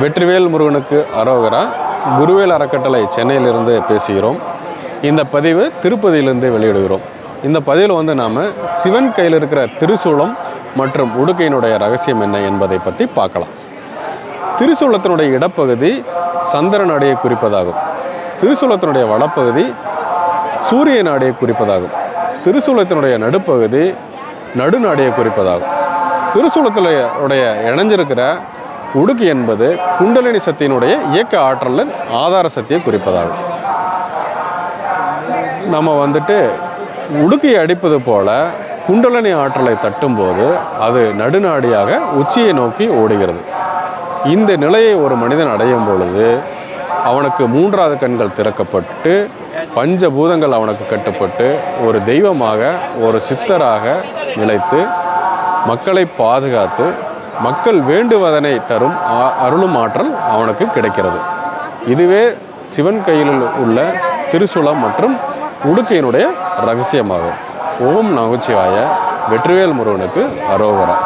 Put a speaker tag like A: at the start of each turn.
A: வெற்றிவேல் முருகனுக்கு அரோகரா குருவேல் அறக்கட்டளை சென்னையிலிருந்து பேசுகிறோம். இந்த பதிவு திருப்பதியிலிருந்து வெளியிடுகிறோம். இந்த பதிவில் வந்து நாம் சிவன் கையில் இருக்கிற திருசூலம் மற்றும் உடுக்கையினுடைய ரகசியம் என்ன என்பதை பற்றி பார்க்கலாம். திருசூலத்தினுடைய இடப்பகுதி சந்திர அடையை குறிப்பதாகும். திருசூலத்தினுடைய வடப்பகுதி சூரிய அடையை குறிப்பதாகும். திருசூலத்தினுடைய நடுப்பகுதி நடுநாடையை குறிப்பதாகும். திருசூலத்தில் உடைய இணைஞ்சிருக்கிற உடுக்கு என்பது குண்டலினி சக்தியினுடைய இயக்க ஆற்றலின் ஆதார சக்தியை குறிப்பதாகும். நம்ம வந்துட்டு உடுக்கையை அடிப்பது போல குண்டலினி ஆற்றலை தட்டும்போது அது நடுநாடியாக உச்சியை நோக்கி ஓடுகிறது. இந்த நிலையை ஒரு மனிதன் அடையும் பொழுது அவனுக்கு மூன்றாவது கண்கள் திறக்கப்பட்டு பஞ்சபூதங்கள் அவனுக்கு கட்டுப்பட்டு ஒரு தெய்வமாக ஒரு சித்தராக நிலைத்து மக்களை பாதுகாத்து மக்கள் வேண்டுவதனை தரும் அருளும் ஆற்றல் அவனுக்கு கிடைக்கிறது. இதுவே சிவன் கையில் உள்ள திருசுளம் மற்றும் உடுக்கையினுடைய ரகசியமாகும். ஓம் நகுச்சிவாய வெற்றிவேல் முருகனுக்கு அரோகரம்